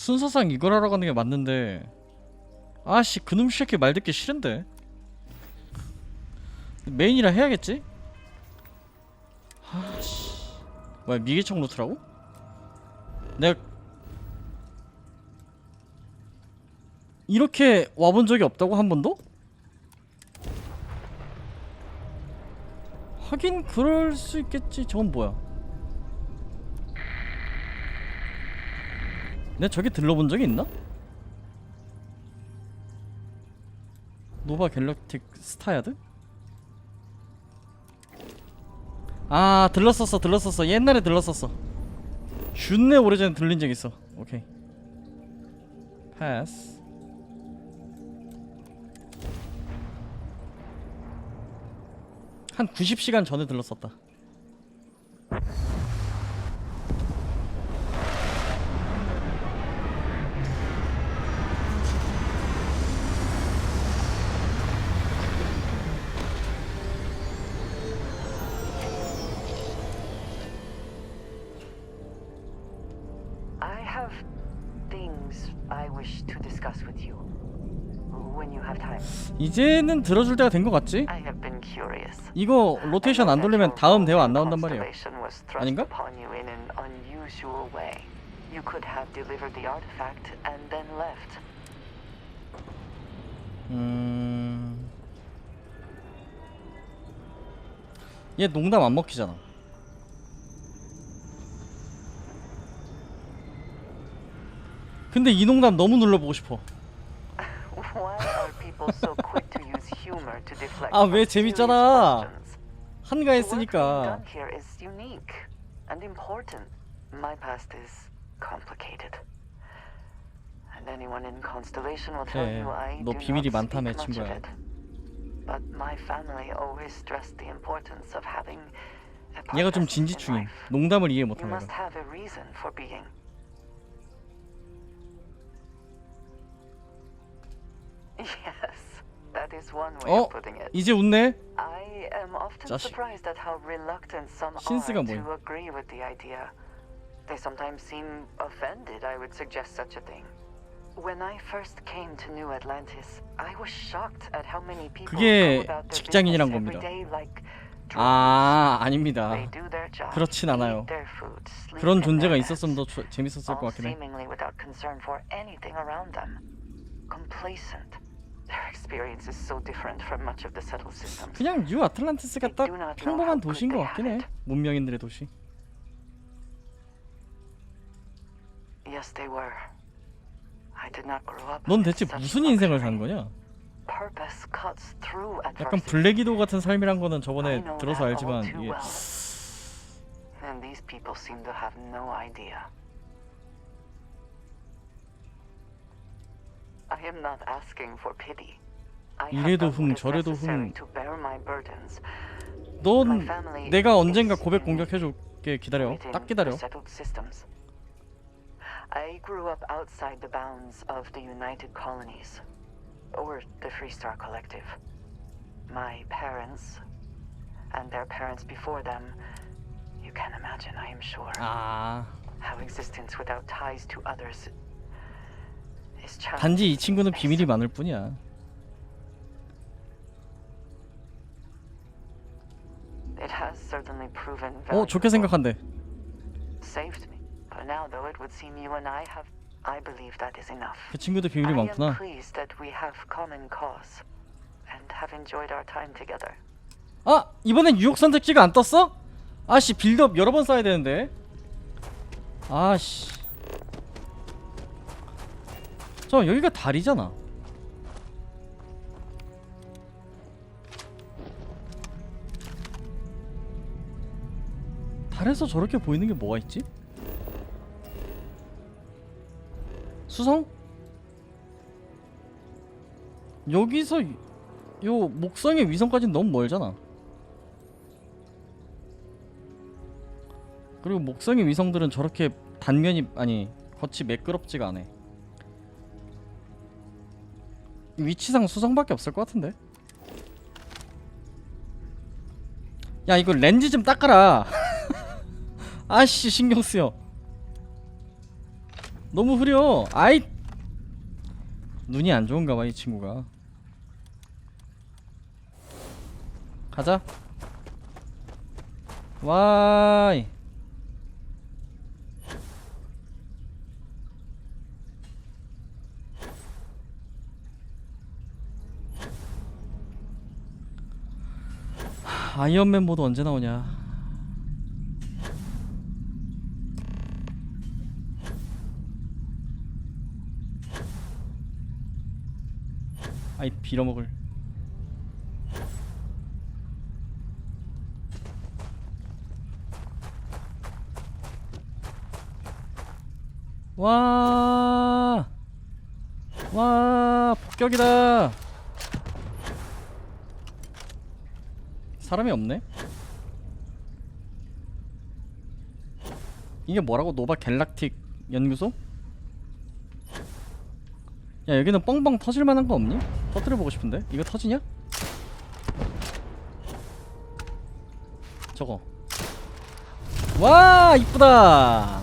순서상 이걸 하러 가는 게 맞는데 아씨 그놈 새끼 말 듣기 싫은데 메인이라 해야겠지? 아씨 뭐야 미개척 노트라고? 내가 이렇게 와본 적이 없다고 한 번도? 하긴 그럴 수 있겠지 저건 뭐야 내가 저기 들러본 적이 있나? 노바 갤럭틱 스타야드? 아 들렀었어 들렀었어. 옛날에 들렀었어. 준내 오래전에 들린 적 있어. 오케이. 패스 한 90시간 전에 들렀었다 When you have time. 이제는 들어줄 때가 된 것 같지? I have been curious. 이거 로테이션 안 돌리면 다음 대화 안 나온단 말이에요 Constellation was thrust 아닌가? upon you in an unusual way. You could have delivered the artifact and then left. 음... 얘 농담 안 먹히잖아 근데 이 농담 너무 눌러보고 싶어 Why 아, 왜 재밌잖아. 한가했으니까 and important. My past is complicated. And anyone in Constellation will tell you I 너 do 비밀이 not 많다며, speak much of 친구야. it. But my family always stressed the importance of having a 얘가 좀 진지충임. 농담을 이해 You 못하는 must 거 have a reason for being. Yes, that is one way 어? of putting it. 이제 웃네? I am often 자식. surprised at how reluctant some 신스가 are 뭐임? to agree with the idea. They sometimes seem offended I would suggest such a thing. When I first came to New Atlantis, I was shocked at how many people 그게 go about their 직장인이란 business every 겁니다. day like. 아 아닙니다 They do their job, 그렇진 않아요. eat their food, sleep 그런 in 존재가 their 있었으면 더 beds, 조- 재밌었을 것 all 같긴 해 seemingly without concern for anything around them. Complacent. Their experience is so different from much of the settled systems. 그냥 뉴 아틀란티스가 딱 평범한 도시인 것 같긴 해 문명인들의 도시 Yes, they were. I did not grow up. 넌 대체 무슨 인생을 산. 거냐? Purpose cuts through 약간. 블랙이도 같은 삶이란 거는 저번에 들어서 알지만 이게 well. And these people seem to have no idea. I am not asking for pity. I have 이래도 done 흥, what is 저래도 necessary 흥. to bear my burdens. 넌 My family 내가 언젠가 is 고백 unique 공격해줄게 기다려 within 딱 기다려 the settled systems. I grew up outside the bounds of the United Colonies, or the Freestar Collective. My parents, and their parents before them, you can imagine, I am sure, 아 how existence without ties to others is 단지 이. 친구는 비밀이 많을 뿐이야 어 좋게. 생각한대 enough. 그 친구도 비밀이 많구나. 아 이번엔 유혹 선택지가 안 떴어? 아씨 빌드업 여러 번 써야 되는데 아씨 저 여기가 다리잖아 달에서 저렇게 보이는 게 뭐가 있지? 수성? 여기서 이- 요 목성의 위성까지는 너무 멀잖아. 그리고 목성의 위성들은 저렇게 단면이 아니 겉이 매끄럽지가 않아. 위치상 수성밖에 없을 것 같은데. 야 이거 렌즈 좀 닦아라. 아씨 신경 쓰여. 너무 흐려 아이 눈이 안 좋은가 봐 이 친구가 가자 와이 아이언맨 모드 언제 나오냐? 아이 빌어먹을. 와, 와, 폭격이다. 사람이 없네. 이게 뭐라고 노바 갤락틱 연구소? 야 여기는 뻥뻥 터질 만한 거 없니? 터뜨려 보고 싶은데 이거 터지냐? 저거 와 이쁘다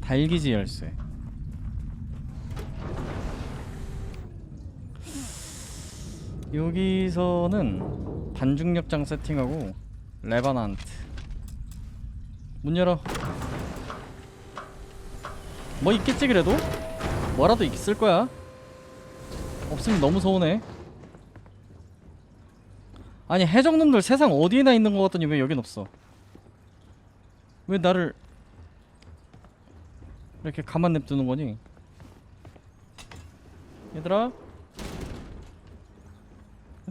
달기지 열쇠 여기서는 반중력장 세팅하고 레바난트 문 열어. 뭐 있겠지 그래도? 뭐라도 있을 거야. 없으면 너무 서운해. 아니 해적놈들 세상 어디에나 있는 거 같더니 왜 여긴 없어? 왜 나를 이렇게 가만 냅두는 거니? 얘들아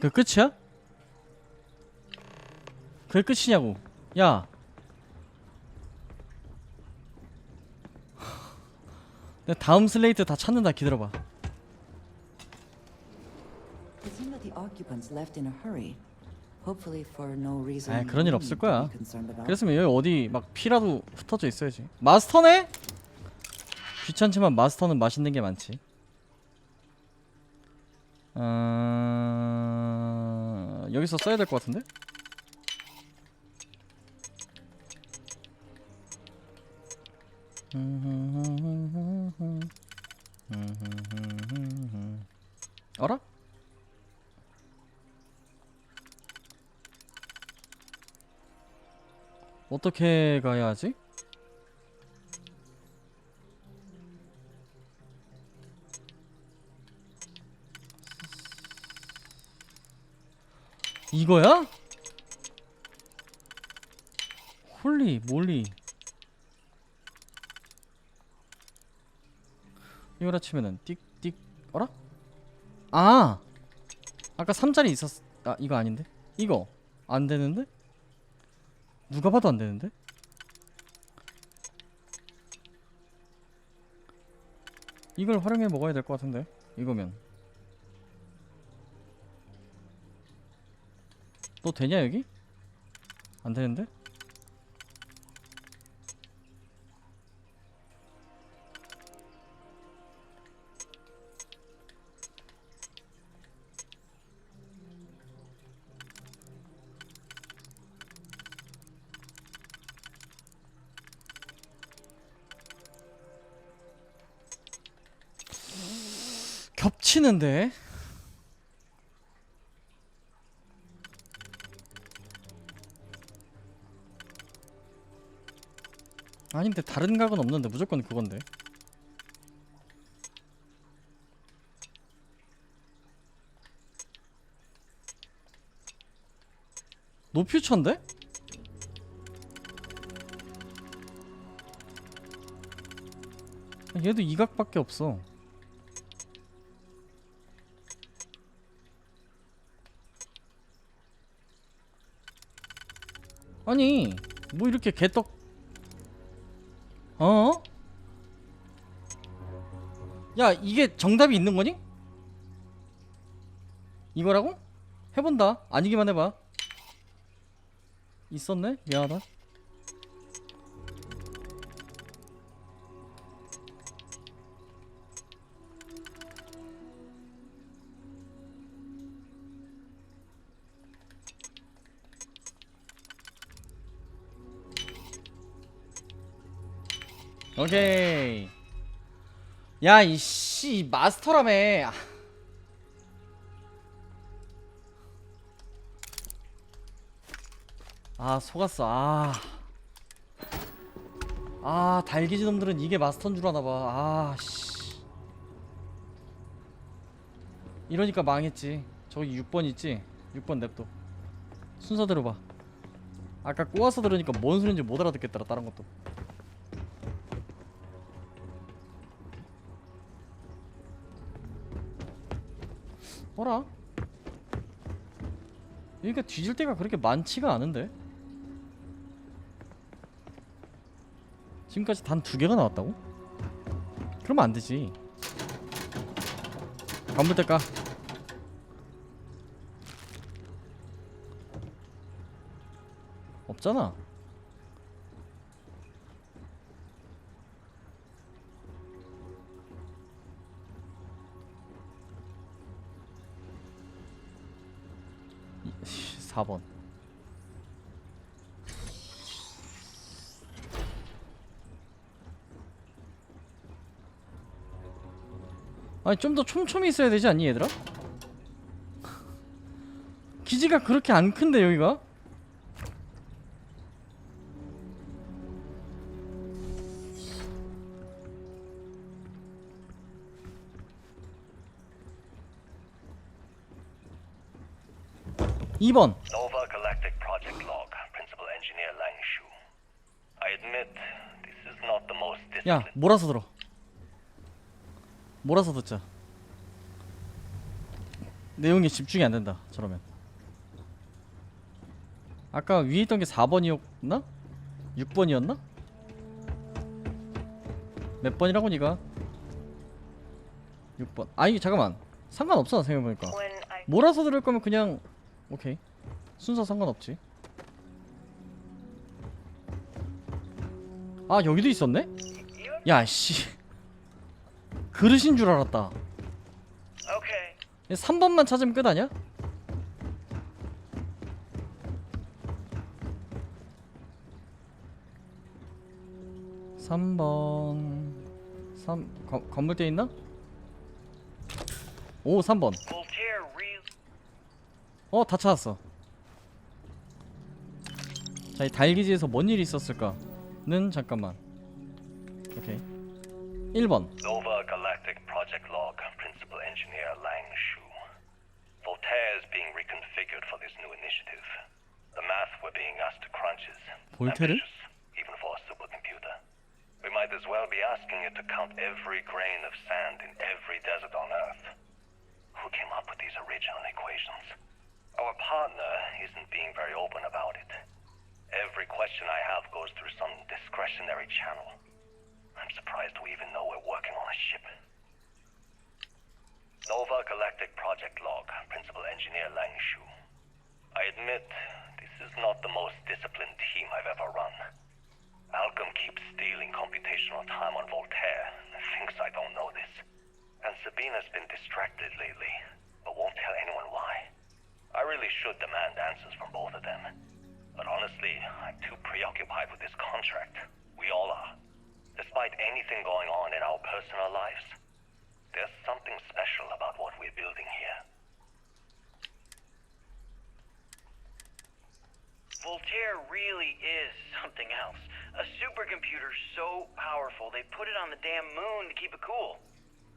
그 끝이야? 그게 끝이냐고 야내 다음 슬레이트 다 찾는다 기다려봐 It seemed that the occupants left in a hurry. Hopefully for no reason. 아 그런 일 없을 거야. 그랬으면 여기 어디 막 피라도 흩어져 있어야지 마스터네? 귀찮지만 마스터는 맛있는 게 많지 어... 여기서 써야 될 것 같은데? 알아? 어떻게 가야 하지? 이거야? 홀리 몰리 이거라 치면은 띡띡 어라? 아 아까 3짜리 있었 아 이거 아닌데? 이거 안 되는데? 누가 봐도 안 되는데? 이걸 활용해 먹어야 될 것 같은데 이거면 너 되냐 여기? 안 되는데? 겹치는데? 아닌데 다른 각은 없는데 무조건 그건데 노퓨처인데? 얘도 이각밖에 없어 아니 뭐 이렇게 개떡 어? 야 이게 정답이 있는 거니? 이거라고? 해본다 아니기만 해봐 있었네 미안하다 오케이. 야 이씨 마스터라며. 아. 아 속았어. 아. 아 달기지 놈들은 이게 마스터인 줄 아나봐. 아씨. 이러니까 망했지. 저기 6번 있지? 6번 냅둬. 순서대로 봐. 아까 꼬아서 들으니까 뭔 소린지 못 알아듣겠더라 다른 것도 어라? 여기가 뒤질 때가 그렇게 많지가 않은데? 지금까지 단 두 개가 나왔다고? 그러면 안 되지. 관물대 까. 없잖아. 4번. 아니 좀 더 촘촘히 있어야 되지 않니 얘들아? 기지가 그렇게 안 큰데 여기가? 이번 Nova Galactic Project Log, Principal Engineer Lang Shu. I admit, this is not the most 야 disciplined. 몰아서 들어 몰아서 듣자 내용에 집중이 안 된다 저러면 아까 위에 있던 게 4번이었나? 6번이었나? 몇 번이라고 니가? 6번 아니 잠깐만 상관없어 생각해보니까 When I 몰아서 들을 거면 그냥 오케이 순서 상관없지 아 여기도 있었네? 야씨 그릇인 줄 알았다 Okay. 3번만 찾으면 끝 아니야? 삼번 삼 건- 건물대 있나? 오 3번 Voltaire real. 어 다 찾았어 자 이 달기지에서 뭔 일이 있었을까는 잠깐만 오케이 1번 Nova Galactic Project Log, Principal Engineer Lang Shu. Voltaire is being reconfigured for this new initiative. The math we're being asked to crunch is ambitious, even for a supercomputer. We might as well be asking it to count every grain of sand in every desert Our partner isn't being very open about it. Every question I have goes through some discretionary channel. I'm surprised we even know we're working on a ship. Nova Galactic Project Log, Principal Engineer Lang Shu. I admit, this is not the most disciplined team I've ever run. Malcolm keeps stealing computational time on Voltaire and thinks I don't know this. And Sabina's been distracted lately, but won't tell anyone why. I really should demand answers from both of them. But honestly, I'm too preoccupied with this contract. We all are. Despite anything going on in our personal lives, there's something special about what we're building here. Voltaire really is something else. A supercomputer so powerful they put it on the damn moon to keep it cool.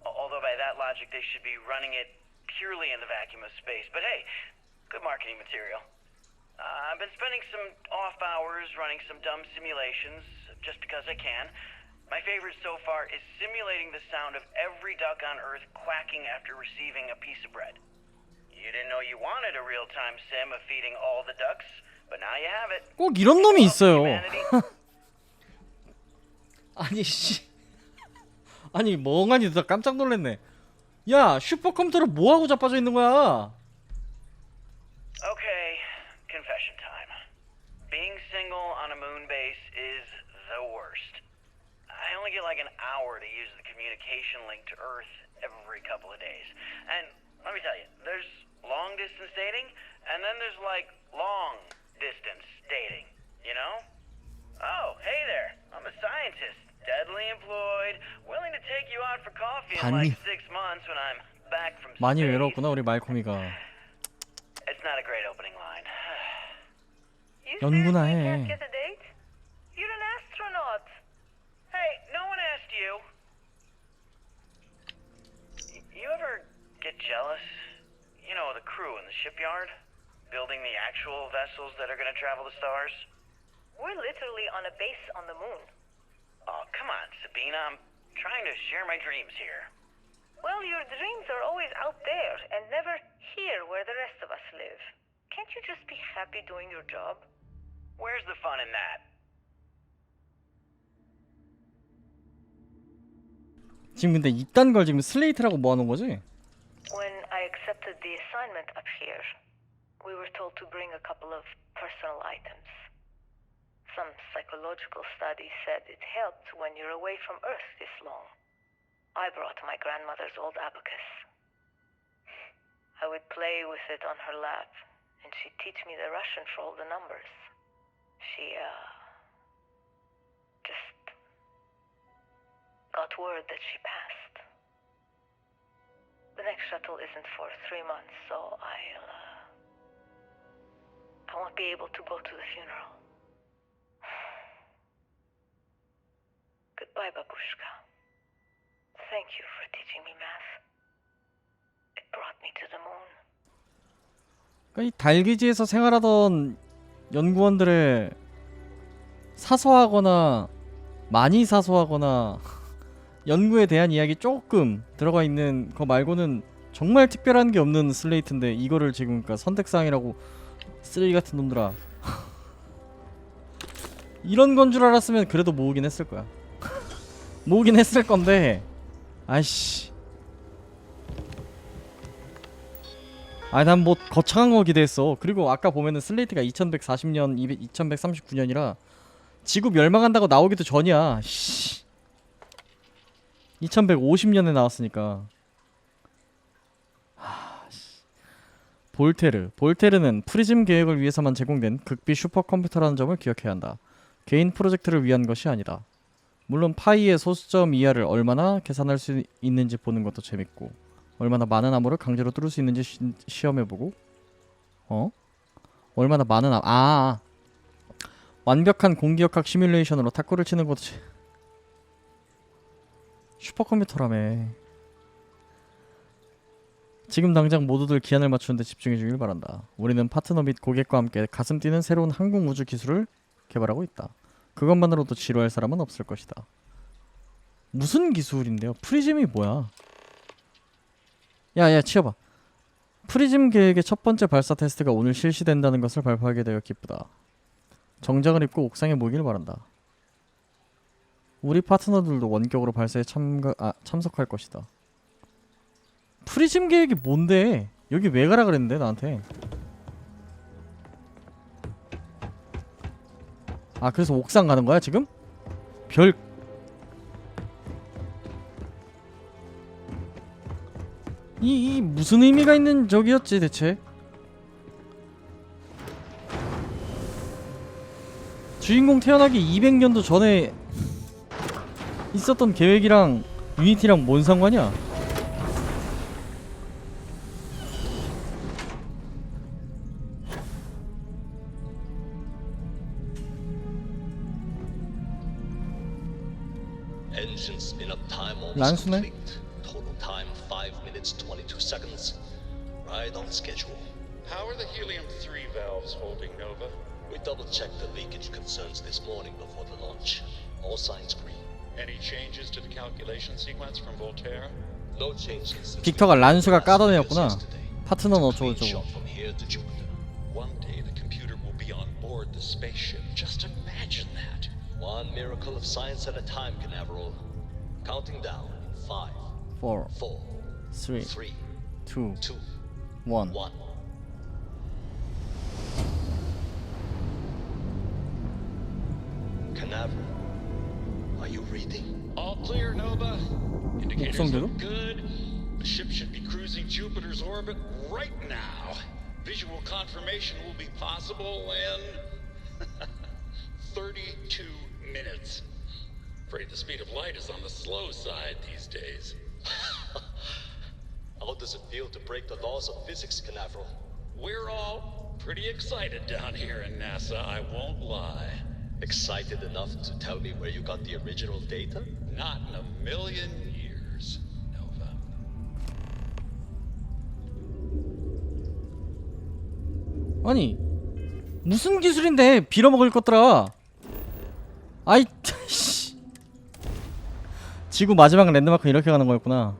Although by that logic they should be running it purely in the vacuum of space. But hey, good marketing material. Uh, I've been spending some off hours running some dumb simulations just because I can. My favorite so far is simulating the sound of every duck on Earth quacking after receiving a piece of bread. You didn't know you wanted a real time sim of feeding all the ducks? But now you have it. 꼭 이런 놈이 있어요. Humanity. 아니 씨. 아니 멍하니 나 깜짝 놀랐네. 야 슈퍼컴퓨터를 뭐 하고 자빠져 있는 거야? Okay, confession time. Being single on a moon base is the worst. I only get like an hour to use the communication link to Earth every couple of days. And let me tell you, there's long distance dating, and then there's like long distance dating, you know? Oh, hey there. I'm a scientist, deadly employed, willing to take you out for coffee in 반님. like six months when I'm back from 많이 space. 외로웠구나 우리 말코미가. It's not a great opening line. You 연구나 seriously 해. Building the actual vessels that are gonna travel the stars? We're literally on a base on the moon. Oh, come on, Sabina. I'm trying to share my dreams here. Well, your dreams are always out there and never here where the rest of us live. Can't you just be happy doing your job? Where's the fun in that? 지금 근데 이딴 걸 지금 슬레이트라고 모아놓은 거지? When I accepted the assignment up here, we were told to bring a couple of personal items. Some psychological study said it helped when you're away from Earth this long. I brought my grandmother's old abacus. I would play with it on her lap, and she'd teach me the Russian for all the numbers. She, uh, just got word that she passed. The next shuttle isn't for three months, so I'll, uh, I won't be able to go to the funeral. Goodbye, babushka. Thank you for teaching me math. It brought me to the moon. 그러니까 이 달기지에서 생활하던 연구원들의 사소하거나 많이 사소하거나 연구에 대한 이야기 조금 들어가 있는 거 말고는 정말 특별한 게 없는 슬레이트인데 이거를 지금 그러니까 선택사항이라고 쓰레기 같은 놈들아. 이런 건 줄 알았으면 그래도 모으긴 했을 거야. 모으긴 했을 건데 아이씨. 아니 난 뭐 거창한 거 기대했어. 그리고 아까 보면은 슬레이트가 2140년 2139년이라 지구 멸망한다고 나오기도 전이야. 씨. 2150년에 나왔으니까 하, 씨. 볼테르. 볼테르는 프리즘 계획을 위해서만 제공된 극비 슈퍼컴퓨터라는 점을 기억해야 한다. 개인 프로젝트를 위한 것이 아니다. 물론 파이의 소수점 이하를 얼마나 계산할 수 있는지 보는 것도 재밌고 얼마나 많은 암호를 강제로 뚫을 수 있는지 시, 시험해보고 어? 얼마나 많은 암... 아 완벽한 공기역학 시뮬레이션으로 탁구를 치는 것도 재- 슈퍼컴퓨터라며 지금 당장 모두들 기한을 맞추는데 집중해 주길 바란다. 우리는 파트너 및 고객과 함께 가슴 뛰는 새로운 항공 우주 기술을 개발하고 있다. 그것만으로도 지루할 사람은 없을 것이다. 무슨 기술인데요? 프리즘이 뭐야? 야야 치워봐. 프리즘 계획의 첫 번째 발사 테스트가 오늘 실시된다는 것을 발표하게 되어 기쁘다. 정장을 입고 옥상에 모이길 바란다. 우리 파트너들도 원격으로 발사에 참가 아 참석할 것이다 프리즘 계획이 뭔데 여기 왜 가라 그랬는데 나한테 아 그래서 옥상 가는 거야 지금? 별 이, 이 무슨 의미가 있는 적이었지 대체? 주인공 태어나기 200년도 전에 있었던 계획이랑 유니티랑 뭔 상관이야? up time almost 란수네? complete. Total time 5 minutes 22 seconds. Right on schedule. How are the helium 3 valves holding, Nova? We double checked the leakage concerns this morning before the launch. All signs green. Any changes to the calculation sequence from Voltaire? No changes. since 빅터가 we 란수가 last 까다내었구나. yesterday. 파트너는 It's a clean 어쩌고저쩌고. shot from here to Jupiter. One day the computer will be on board the spaceship. Just imagine that. One miracle of science at a time, Canaveral. Counting down in five, four, four, three, three, two, two, one. one. Canaveral, are you reading? All clear, Nova. Indicators look good. The ship should be cruising Jupiter's orbit right now. Visual confirmation will be possible in 32 minutes. Afraid the speed of light is on the slow side these days. How does it feel to break the laws of physics, Canaveral? We're all pretty excited down here in NASA, I won't lie. Excited enough to tell me where you got the original data? Not in a million years, Nova. 아니 무슨 기술인데 빌어먹을 것들아 아이 씨 지구 마지막 랜드마크 이렇게 가는 거였구나